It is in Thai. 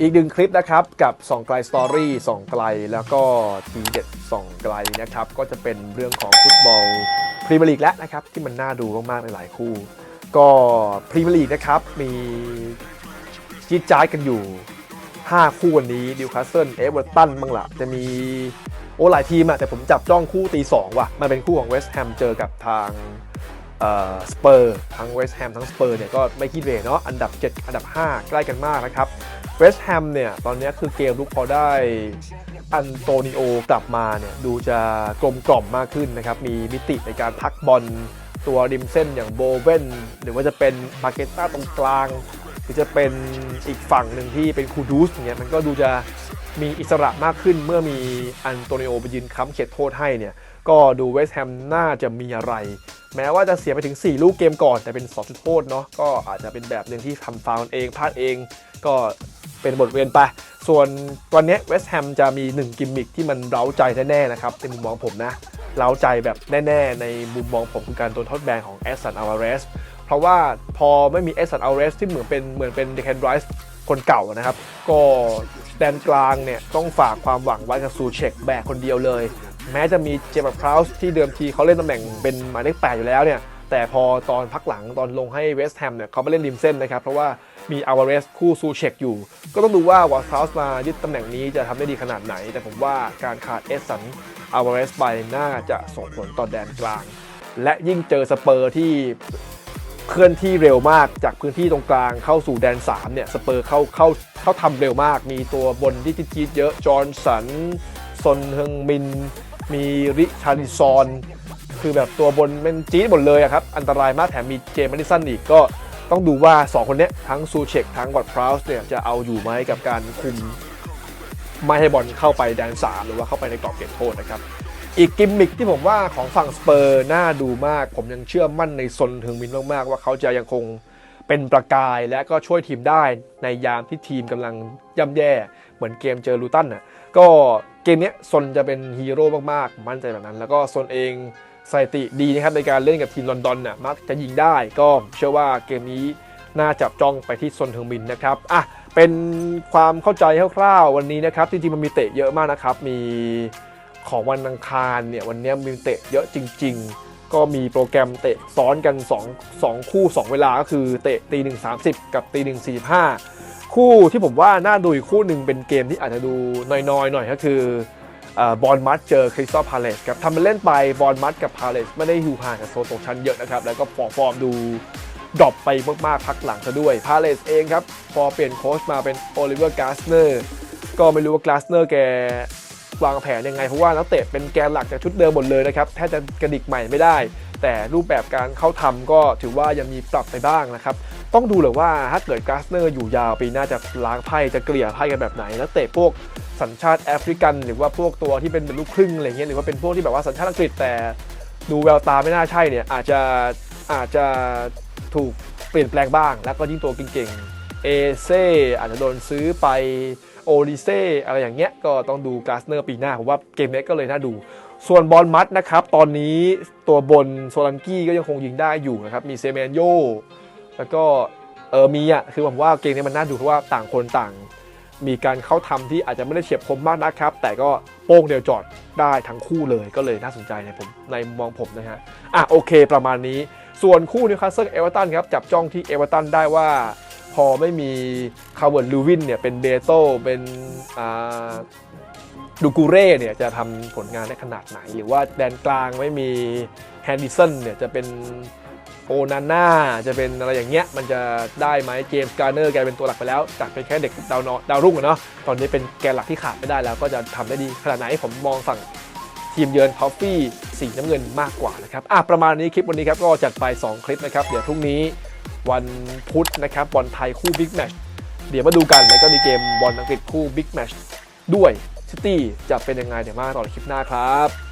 อีกหนึ่งคลิปนะครับกับส่องไกลสตอรี่ส่องไกลแล้วก็ทีเด็ดส่องไกลนะครับก็จะเป็นเรื่องของฟุตบอลพรีเมียร์ลีกแล้วนะครับที่มันน่าดูมากๆในหลายคู่ ก็พรีเมียร์ลีกนะครับมีจี๊ดจ้าดกันอยู่ 5 คู่วันนี้ดิวคาสเซิลเอเวอร์ตันบ้างละจะมีโอ้หลายทีมอะแต่ผมจับจ้องคู่ตีสองว่ะ มันเป็นคู่ของเวสต์แฮมเจอกับทางสเปอร์ทั้งเวสต์แฮมทั้งสเปอร์เนี่ยก็ไม่คิดเลยเนาะอันดับ 7 อันดับ 5 ใกล้กันมากนะครับ เวสต์แฮมเนี่ย ตอนนี้คือเกมลุกพอได้อันโตนิโอกลับมาเนี่ย ดูจะกลมกล่อมมากขึ้นนะครับ มีมิติในการพักบอลตัวริมเส้นอย่างโบเวนหรือว่าจะเป็นมาเกต้าตรงกลาง หรือจะเป็นอีกฝั่งหนึ่งที่เป็นคูดูสเงี้ยมันก็ดูจะมีอิสระมากขึ้นเมื่อมีอันโตนิโอไปยืนค้ำเขตโทษให้เนี่ย ก็ดูเวสต์แฮมน่าจะมีอะไร แม้ว่าจะเสียไปถึง 4 ลูกเกมก่อน แต่เป็น2จุดโทษเนาะก็อาจจะเป็นแบบหนึ่งที่ทำฟาวล์เองพลาดเอง ก็ เป็นบทเรียนไป ส่วนวันนี้เวสต์แฮมจะมี 1 กิมมิคที่มันเร้าใจแน่ๆนะครับในมุมมองผมนะ เร้าใจแบบแน่ๆ ในมุมมองผมคือการโดนทษแบนของแอสซันอลวาเรสเพราะว่าพอไม่มีเอสซันอัลเรสที่เหมือนเป็นเหมือนเป็นเดค n นไรส์คนเก่านะครับ ก็แดนกลางเนี่ยต้องฝากความหวังไว้กับซูเชกแบกคนเดียวเลย แม้จะมีเจมส์พราวส์ที่เดิมทีเขาเล่นตำแหน่งเป็นหมายเลขแปดอยู่แล้วเนี่ยแต่พอตอนพักหลังตอนลงให้เวสต์แฮมเนี่ยเขาไม่เล่นริมเส้นนะครับ เพราะว่า มีอ l วาเรสคู่ซูเชกอยู่ ก็ต้องดูว่าวอร์คราวส์มายึดตำแหน่งนี้จะทำได้ดีขนาดไหน แต่ผมว่าการขาดเอสสันอ l วาเรสไปน่าจะส่งผลต่อแดนกลาง และยิ่งเจอสเปอร์ที่เคลื่อนที่เร็วมากจากพื้นที่ตรงกลางเข้าสู่แดน 3 เนี่ย สเปอร์เข้าเข้าเข้าทำเร็วมาก มีตัวบนที่จี๊ดเยอะ จอร์นสันซนเฮงมิน มีริชาริซอน คือแบบตัวบนเป็นจี๊ดหมดเลยครับ อันตรายมากแถมมีเจมส์แมดิสันอีกก็ ต้องดูว่า 2 คนนี้ทั้งซูเชกทั้งวอตพราวส์เนี่ยจะเอาอยู่ไหมกับการคุมไม่ให้บอลเข้าไปแดน3หรือว่าเข้าไปในกรอบเขตโทษนะครับ อีกกิมมิคที่ผมว่าของฝั่งสเปอร์น่าดูมาก ผมยังเชื่อมั่นในซนถึงมินมากๆ ว่าเขาจะยังคงเป็นประกายและก็ช่วยทีมได้ในยามที่ทีมกำลังย่ำแย่ เหมือนเกมเจอลูตันน่ะก็เกมเนี้ยซนจะเป็นฮีโร่มากๆ มั่นใจแบบนั้น แล้วก็ซนเอง สถิติดีนะครับในการเล่นกับทีมลอนดอนน่ะมักจะยิงได้ก็เชื่อว่าเกมนี้น่าจับจ้องไปที่ซนเทงมินนะครับอะเป็นความเข้าใจคร่าวๆวันนี้นะครับจริงๆมันมีเตะเยอะมากนะครับมีของวันอังคารเนี่ยวันนี้มีเตะเยอะจริง ๆ ก็มีโปรแกรมเตะซ้อนกัน 2 2 คู่ 2 เวลาก็คือเตะตีหนึ่งสามสิบกับตีหนึ่งสี่ห้าคู่ที่ผมว่าน่าดูอีกคู่หนึ่งเป็นเกมที่อาจจะดูน้อยๆหน่อยก็คือ บอลมัดเจอคริสตัลพาเลสครับทำเป็นเล่นไปบอลมัดกับพาเลสไม่ได้อยู่ห่างกับโซนตกชั้นเยอะนะครับ แล้วก็ฟอร์มฟอร์มดูดรอปไปมาก ๆ พักหลังซะด้วยพาเลสเองครับ พอเปลี่ยนโค้ชมาเป็นโอลิเวอร์กาสเนอร์ก็ไม่รู้ว่ากาสเนอร์แกวางแผนยังไง เพราะว่านักเตะเป็นแกนหลักจากชุดเดิมหมดเลยนะครับแทบจะกระดิกใหม่ไม่ได้ แต่รูปแบบการเข้าทำก็ถือว่ายังมีปรับไปบ้างนะครับต้องดูเลยว่าถ้าเกิดกาสเนอร์อยู่ยาวปีหน้าจะล้างไพ่จะเกลี่ยไพ่กันแบบไหนนักเตะพวก สัญชาติแอฟริกัน หรือว่าพวกตัวที่เป็นเป็นลูกครึ่งอะไรเงี้ยหรือว่าเป็นพวกที่แบบว่าสัญชาติอังกฤษแต่ดูแววตาไม่น่าใช่เนี่ยอาจจะอาจจะถูกเปลี่ยนแปลงบ้าง แล้วก็ยิ่งตัวเก่งๆเอเซอาจจะโดนซื้อไปโอลิเซอะไรอย่างเงี้ยก็ต้องดูกาสเนอร์ปีหน้าผมว่าเกมนี้ก็เลยน่าดู ส่วนบอลมัดนะครับ ตอนนี้ตัวบนโซลันกี้ก็ยังคงยิงได้อยู่นะครับ มีเซเมนโยแล้วก็เออมีอะคือผมว่าเกมนี้มันน่าดูเพราะว่าต่างคนต่าง มีการเข้าทำที่อาจจะไม่ได้เฉียบคมมากนะครับ แต่ก็โป้งเดียวจอดได้ทั้งคู่เลยก็เลยน่าสนใจในผมในมุมมองผมนะฮะอะโอเคประมาณนี้ ส่วนคู่นิวคาสเซิลเอเวอร์ตันครับจับจ้องที่เอเวอร์ตันได้ว่าพอไม่มีคาร์เวิร์ดลูวินเนี่ยเป็นเบโตเป็นดูกูเร่เนี่ยจะทำผลงานได้ขนาดไหน หรือว่าแดนกลางไม่มีแฮนดิสันเนี่ยจะเป็น โอนาน่าจะเป็นอะไรอย่างเงี้ยมันจะได้ไหมเจมส์การ์เนอร์แกเป็นตัวหลักไปแล้ว จากเป็นแค่เด็กดาวนอดาวรุ่งอะเนาะตอนนี้เป็นแกนหลักที่ขาดไม่ได้แล้วก็จะทำได้ดีขนาดไหนผมมองฝั่งทีมเยือนทอฟฟี่สีน้ำเงินมากกว่านะครับอะประมาณนี้คลิปวันนี้ครับก็จัดไป 2 คลิปนะครับ เดี๋ยวพรุ่งนี้วันพุธนะครับบอลไทยคู่บิ๊กแมชเดี๋ยวมาดูกันแล้วก็มีเกมบอลอังกฤษคู่บิ๊กแมชด้วยซิตี้จะเป็นยังไงเดี๋ยวมาต่อคลิปหน้าครับ